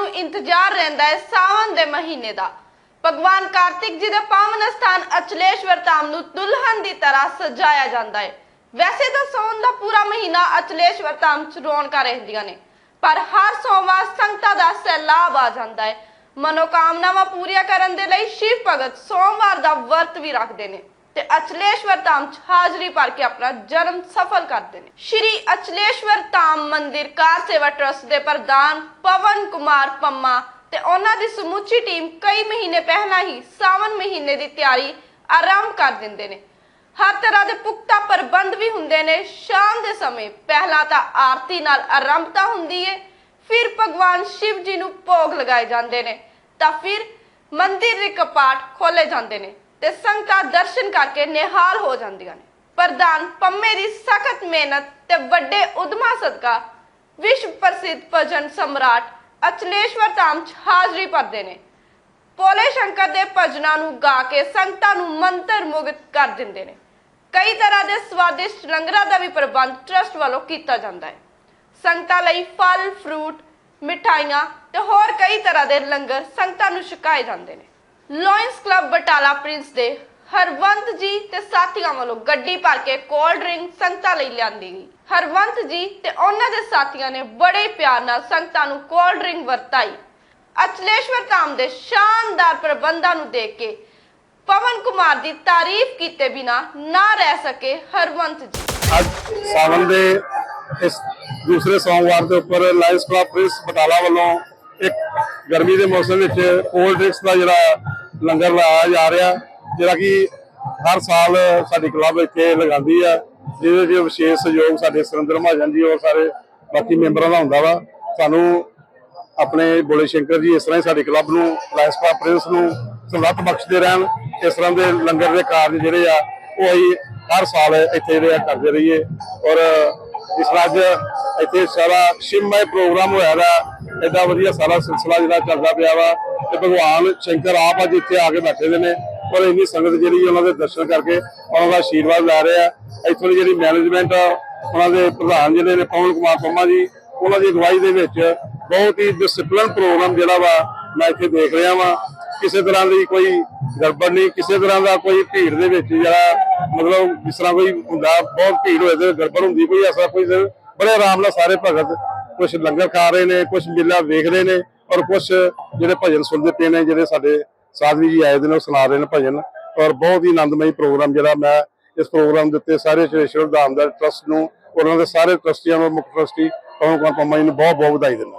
ਇੰਤਜ਼ਾਰ ਰਹਿੰਦਾ ਹੈ ਸਾਵਨ ਦੇ ਮਹੀਨੇ ਦਾ। ਭਗਵਾਨ ਕਾਰਤਿਕ ਜੀ ਦੇ ਪਾਵਨ ਸਥਾਨ ਅਚਲੇਸ਼ਵਰ ਧਾਮ ਨੂੰ ਦੁਲਹਨ ਦੀ ਤਰ੍ਹਾਂ ਸਜਾਇਆ ਜਾਂਦਾ ਹੈ। ਵੈਸੇ ਤਾਂ ਸਾਵਨ ਦਾ ਪੂਰਾ ਮਹੀਨਾ ਅਚਲੇਸ਼ਵਰ ਧਾਮ 'ਚ ਰੌਣਕਾਂ ਰਹਿੰਦੀਆਂ ਨੇ, ਪਰ ਹਰ ਸੋਮਵਾਰ ਸੰਗਤਾਂ ਦਾ ਸੈਲਾਬ ਆ ਜਾਂਦਾ ਹੈ। ਮਨੋਕਾਮਨਾਵਾਂ ਪੂਰੀਆਂ ਕਰਨ ਦੇ ਲਈ ਸ਼ਿਵ ਭਗਤ ਸੋਮਵਾਰ ਦਾ ਵਰਤ ਵੀ ਰੱਖਦੇ ਨੇ। ਤੇ ਅਚਲੇਸ਼ਵਰ ਧਾਮ 'ਚ ਹਾਜ਼ਰੀ ਭਰ ਕੇ ਆਪਣਾ ਜਨਮ ਸਫਲ ਕਰਦੇ ਨੇ। ਸ਼੍ਰੀ ਅਚਲੇਸ਼ਵਰ ਧਾਮ ਮੰਦਿਰ ਕਾਰ ਸੇਵਾ ਟਰਸਟ ਦੇ ਪ੍ਰਧਾਨ ਪਵਨ ਕੁਮਾਰ ਪੰਮਾ ਤੇ ਉਹਨਾਂ ਦੀ ਸਮੁੱਚੀ ਟੀਮ ਕਈ ਮਹੀਨੇ ਪਹਿਲਾਂ ਹੀ ਸਾਵਨ ਮਹੀਨੇ ਦੀ ਤਿਆਰੀ ਆਰੰਭ ਕਰ ਦਿੰਦੇ ਨੇ। ਹਰ ਤਰ੍ਹਾਂ ਦੇ ਪੁਖਤਾ ਪ੍ਰਬੰਧ ਵੀ ਹੁੰਦੇ ਨੇ। ਸ਼ਾਮ ਦੇ ਸਮੇਂ ਪਹਿਲਾਂ ਤਾਂ ਆਰਤੀ ਨਾਲ ਆਰੰਭਤਾ ਹੁੰਦੀ ਹੈ ਫਿਰ ਭਗਵਾਨ ਸ਼ਿਵ ਜੀ ਨੂੰ ਭੋਗ ਲਗਾਏ ਜਾਂਦੇ ਨੇ, ਤਾਂ ਫਿਰ ਮੰਦਿਰ ਦੇ ਕਪਾਟ ਖੋਲੇ ਜਾਂਦੇ ਨੇ। ਤੇ ਸੰਗਤਾਂ ਦਰਸ਼ਨ ਕਰਕੇ ਨਿਹਾਲ ਹੋ ਜਾਂਦੀਆਂ ਨੇ। ਪ੍ਰਧਾਨ ਪੰਮੇ ਦੀ ਸਖਤ ਮਿਹਨਤ ਤੇ ਵੱਡੇ ਉਦਮਾ ਸਦਕਾ ਵਿਸ਼ਵ ਪ੍ਰਸਿੱਧ ਭਜਨ ਸਮਰਾਟ ਅਚਲੇਸ਼ਵਰ ਧਾਮ 'ਚ ਹਾਜ਼ਰੀ ਭਰਦੇ ਨੇ। ਪੋਲੇ ਸ਼ੰਕਰ ਦੇ ਭਜਨਾਂ ਨੂੰ ਗਾ ਕੇ ਸੰਗਤਾਂ ਨੂੰ ਮੰਤਰ ਮੁਗਤ ਕਰ ਦਿੰਦੇ ਨੇ। ਕਈ ਤਰ੍ਹਾਂ ਦੇ ਸਵਾਦਿਸ਼ਟ ਲੰਗਰਾਂ ਦਾ ਵੀ ਪ੍ਰਬੰਧ ਟਰਸਟ ਵੱਲੋਂ ਕੀਤਾ ਜਾਂਦਾ ਹੈ। ਸੰਗਤਾਂ ਲਈ ਫਲ, ਫਰੂਟ, ਮਿਠਾਈਆਂ ਤੇ ਹੋਰ ਕਈ ਤਰ੍ਹਾਂ ਦੇ ਲੰਗਰ ਸੰਗਤਾਂ ਨੂੰ ਛਕਾਏ ਜਾਂਦੇ ਨੇ। ਲਾਇਨਸ ਕਲੱਬ ਬਟਾਲਾ ਪ੍ਰਿੰਸ ਦੇ ਹਰਵੰਤ ਜੀ ਤੇ ਸਾਥੀਆਂ ਵੱਲੋਂ ਗੱਡੀ ਭਰ ਕੇ ਕੋਲਡ ਡਰਿੰਕ ਸੰਗਤਾਂ ਲਈ ਲਿਆਂਦੀ ਗਈ। ਹਰਵੰਤ ਜੀ ਤੇ ਉਹਨਾਂ ਦੇ ਸਾਥੀਆਂ ਨੇ ਬੜੇ ਪਿਆਰ ਨਾਲ ਸੰਗਤਾਂ ਨੂੰ ਕੋਲਡ ਡਰਿੰਕ ਵਰਤਾਈ। ਅਚਲੇਸ਼ਵਰ ਧਾਮ ਦੇ ਸ਼ਾਨਦਾਰ ਪ੍ਰਬੰਧਾਂ ਨੂੰ ਦੇਖ ਕੇ ਪਵਨ ਕੁਮਾਰ ਦੀ ਤਾਰੀਫ ਕੀਤੇ ਬਿਨਾ ਨਾ ਰਹਿ ਸਕੇ ਹਰਵੰਤ ਜੀ। ਅੱਜ ਸਾਵਨ ਦੇ ਇਸ ਦੂਸਰੇ ਸੋਮਵਾਰ ਦੇ ਉੱਪਰ ਲਾਇਨਸ ਕਲੱਬ ਪ੍ਰਿੰਸ ਬਟਾਲਾ ਵੱਲੋਂ ਇੱਕ ਗਰਮੀ ਦੇ ਮੌਸਮ ਵਿੱਚ ਕੋਲਡ ਡਰਿੰਕਸ ਦਾ ਜਿਹੜਾ ਲੰਗਰ ਲਾਇਆ ਜਾ ਰਿਹਾ, ਜਿਹੜਾ ਕਿ ਹਰ ਸਾਲ ਸਾਡੀ ਕਲੱਬ ਇੱਥੇ ਲਗਾਉਂਦੀ ਆ, ਜਿਹਦੇ ਵਿੱਚ ਵਿਸ਼ੇਸ਼ ਸਹਿਯੋਗ ਸਾਡੇ ਸੁਰਿੰਦਰ ਮਹਾਜਨ ਜੀ ਔਰ ਸਾਰੇ ਬਾਕੀ ਮੈਂਬਰਾਂ ਦਾ ਹੁੰਦਾ ਵਾ। ਸਾਨੂੰ ਆਪਣੇ ਬੋਲੇ ਸ਼ੰਕਰ ਜੀ ਇਸ ਤਰ੍ਹਾਂ ਹੀ ਸਾਡੀ ਕਲੱਬ ਨੂੰ ਲਾਇਨਸ ਕਲੱਬ ਪ੍ਰਿੰਸ ਨੂੰ ਸਮਰੱਥ ਬਖਸ਼ਦੇ ਰਹਿਣ, ਇਸ ਤਰ੍ਹਾਂ ਦੇ ਲੰਗਰ ਦੇ ਕਾਰਜ ਜਿਹੜੇ ਆ, ਉਹ ਅਸੀਂ ਹਰ ਸਾਲ ਇੱਥੇ ਜਿਹੜੇ ਆ ਕਰਦੇ ਰਹੀਏ। ਔਰ ਇਸ ਤਰ੍ਹਾਂ ਅੱਜ ਇੱਥੇ ਸਾਰਾ ਸ਼ਿਵਮय ਪ੍ਰੋਗਰਾਮ ਹੋਇਆ ਦਾ ਐਡਾ ਵਧੀਆ ਸਾਰਾ ਸਿਲਸਿਲਾ ਜਿਹੜਾ ਚੱਲਦਾ ਪਿਆ ਵਾ ਤੇ ਭਗਵਾਨ ਸ਼ੰਕਰ ਆਪ ਅੱਜ ਇੱਥੇ ਆ ਕੇ ਬੈਠੇ ਦੇ ਨੇ। ਔਰ ਇੰਨੀ ਸੰਗਤ ਜਿਹੜੀ ਉਹਨਾਂ ਦੇ ਦਰਸ਼ਨ ਕਰਕੇ ਉਹਨਾਂ ਦਾ ਆਸ਼ੀਰਵਾਦ ਲੈ ਰਹੇ। ਆ ਇੱਥੋਂ ਦੀ ਜਿਹੜੀ ਮੈਨੇਜਮੈਂਟ ਆ, ਉਹਨਾਂ ਦੇ ਪ੍ਰਧਾਨ ਜਿਹੜੇ ਨੇ, ਪਵਨ ਕੁਮਾਰ ਪੰਮਾ ਜੀ, ਉਹਨਾਂ ਦੀ ਅਗਵਾਈ ਦੇ ਵਿੱਚ ਬਹੁਤ ਹੀ ਡਿਸਪਲਿਨ ਪ੍ਰੋਗਰਾਮ ਜਿਹੜਾ ਵਾ ਮੈਂ ਇੱਥੇ ਦੇਖ ਰਿਹਾ ਵਾਂ। ਕਿਸੇ ਤਰ੍ਹਾਂ ਦੀ ਕੋਈ ਗੜਬੜ ਨਹੀਂ, ਕਿਸੇ ਤਰ੍ਹਾਂ ਦਾ ਕੋਈ ਭੀੜ ਦੇ ਵਿੱਚ ਜਿਹੜਾ ਮਤਲਬ ਜਿਸ ਤਰ੍ਹਾਂ ਕੋਈ ਹੁੰਦਾ, ਬਹੁਤ ਭੀੜ ਹੋਏ ਤੇ ਗੜਬੜ ਹੁੰਦੀ, ਕੋਈ ਐਸਾ ਕੋਈ ਬੜੇ ਆਰਾਮ ਨਾਲ ਸਾਰੇ ਭਗਤ ਕੁਝ ਲੰਗਰ ਖਾ ਰਹੇ ਨੇ ਕੁਝ ਮੇਲਾ ਵੇਖ ਰਹੇ ਨੇ ਔਰ ਕੁਝ ਜਿਹੜੇ ਭਜਨ ਸੁਣਦੇ ਪਏ ਨੇ, ਜਿਹੜੇ ਸਾਡੇ ਸਾਧਵੀ ਜੀ ਆਏ ਦੇ ਨੇ, ਉਹ ਸੁਣਾ ਰਹੇ ਨੇ ਭਜਨ ਔਰ ਬਹੁਤ ਹੀ ਆਨੰਦਮਈ ਪ੍ਰੋਗਰਾਮ ਜਿਹੜਾ ਮੈਂ ਇਸ ਪ੍ਰੋਗਰਾਮ ਦੇ ਉੱਤੇ ਸਾਰੇ ਸ਼੍ਰੇਸ਼ਵਰ ਧਾਮ ਦਾ ਟਰਸਟ ਨੂੰ ਔਰ ਉਹਨਾਂ ਦੇ ਸਾਰੇ ਟਰਸਟੀਆਂ ਨੂੰ ਮੁੱਖ ਟਰਸਟੀ ਪਵਨ ਕੁਮਾਰ ਪੰਮਾ ਜੀ ਨੂੰ ਬਹੁਤ ਬਹੁਤ ਵਧਾਈ ਦਿੰਦਾ।